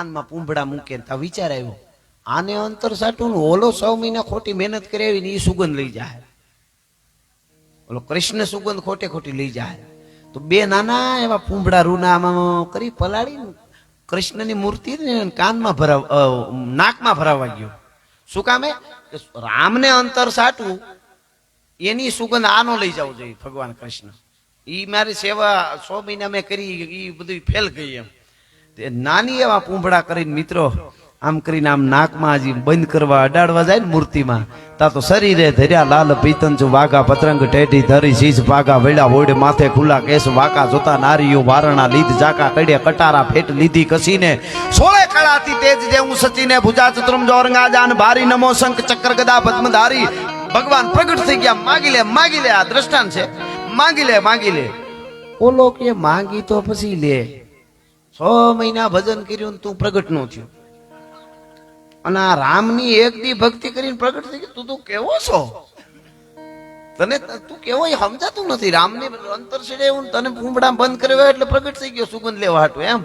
કાનમાં પૂંભડા મૂકે વિચાર આવ્યો, આને અંતર સાટું ઓલો સૌ મહિના ખોટી મહેનત કરી આવી ને એ સુગંધ લઈ જાય. ઓલો કૃષ્ણ સુગંધ ખોટે ખોટી લઈ જાય. તો બે નાના એવા પૂંભડા રૂના આમાં કરી પલાળી કૃષ્ણની મૂર્તિ કાનમાં ભરાવ નાકમાં ભરાવા ગયો. શું કામે રામને અંતર સાટું, એની સુગંધ આનો લઈ જવું જોઈએ ભગવાન કૃષ્ણ. ઈ મારી સેવા સો મહિના મેં કરી એ બધું ફેલ ગઈ એમ. તે નાની એવા પૂંભડા કરીને મિત્રો, આમ કરીને આમ નાકમાં હજી બંધ કરવા અડાડવા જાય ને મૂર્તિમાં, તા તો શરીરે ધર્યા લાલ પીતંજ વાઘા પતરંગ ટેઢી ધરી શીશ ભાગા વેડા વોડે માથે ખુલ્લા કેસ, વાકા જોતા નારીઓ વારણા લીધ જાકા કડે કટારા ફેટ લીધી કસીને. સોળે કળાથી તેજ જેવું સચીને ભુજા ચતુરમ જોરંગા જાન ભારી નમો શંખ ચક્ર ગદા પદ્મધારી ભગવાન પ્રગટ થઈ ગયા, માગી લે માગી લે, આ દ્રષ્ટાંત છે. માગી લે માગી લે. ઓલો કે, માગી તો પછી લે. છ મહિના ભજન કર્યું તું પ્રગટ નો થયો. અને આ રામની એક દી ભક્તિ કરીને પ્રગટ થઈ ગયું તું તું કેવો છો? તને તું કેવો સમજાતું નથી. રામને અંતર છેડે એવું તને ભૂંબડા બંધ કર્યો એટલે પ્રગટ થઈ ગયો સુગંધ લેવા હાટું, એમ?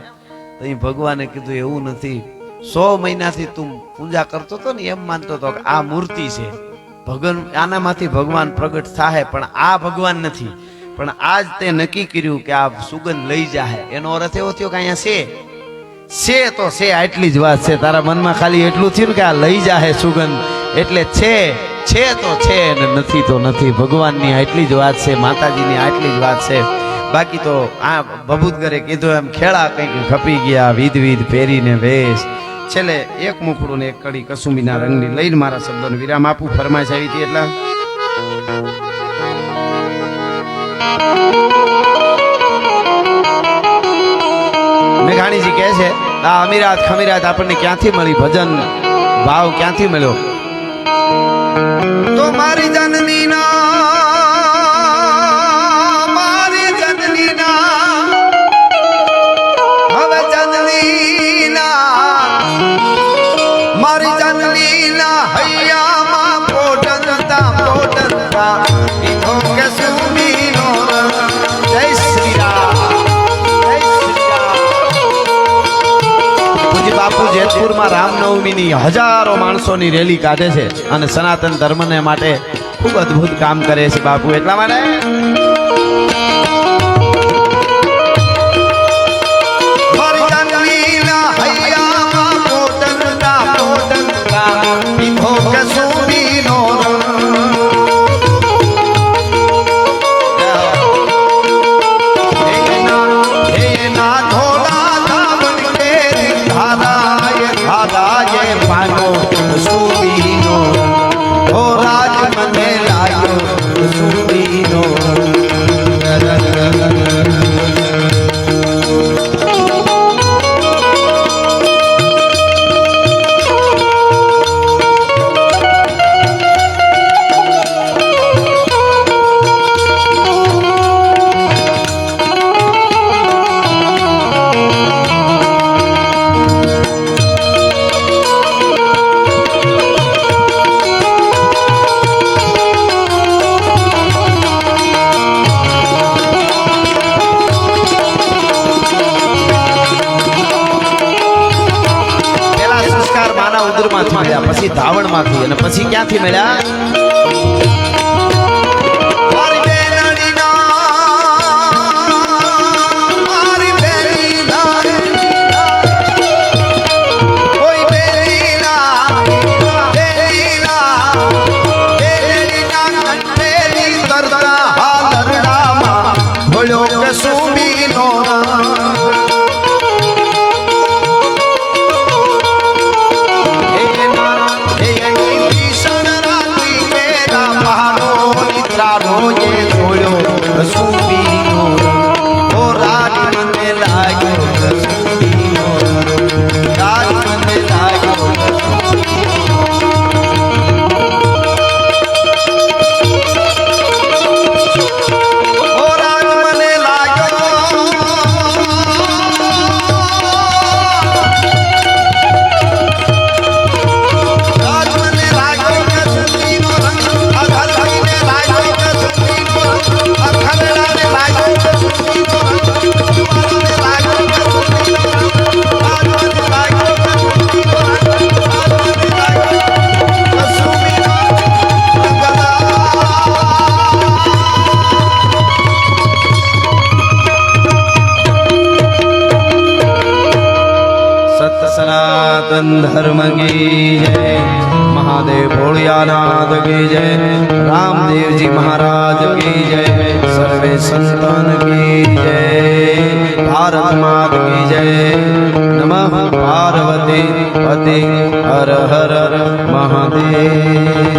અહીં ભગવાને કીધું, એવું નથી. સો મહિનાથી તું પૂજા કરતો હતો ને એમ માનતો હતો કે આ મૂર્તિ છે. ભગવાન, આનામાંથી ભગવાન પ્રગટ થાય પણ આ ભગવાન નથી. પણ આજ તે નક્કી કર્યું કે આ સુગંધ લઈ જાય એનો અર્થ એવો થયો કે અહીંયા છે. છે તો છે, આટલી જ વાત છે. તારા મનમાં ખાલી એટલું થયું કે આ લઈ જાહે સુગંધ. એટલે છે છે તો છે ને નથી તો નથી. ભગવાનની આટલી જ વાત છે, માતાજીની આટલી જ વાત છે. બાકી તો આ બબૂતગરે કીધું એમ ખેડા કંઈક ખપી ગયા, વિધ વિધ પહેરીને વેશ. છેલ્લે એક મુખડું ને એક કડી કસુંબીના રંગની લઈને મારા શબ્દોને વિરામ આપું. ફરમાઈશ આવી હતી એટલે. મેઘાણીજી કહે છે, આ અમીરાત ખમીરાત આપણને ક્યાંથી મળી? ભજન ભાવ ક્યાંથી મળ્યો? તો મારી જનની ના જેતપુરમાં રામનવમીની હજારો માણસોની રેલી કાઢે છે અને સનાતન ધર્મને માટે ખૂબ અદ્ભુત કામ કરે છે બાપુ. એટલા માટે ઉદરમાંથી મળ્યા પછી ધાવણમાંથી અને પછી ક્યાંથી મળ્યા? કી જય, મહાદેવ ભોળિયાનાથ કી જય, રામદેવજી મહારાજ કી જય, સર્વે સંતન કી જય, ભારત માત કી જય, નમઃ પાર્વતી પતિ હર હર મહાદેવ.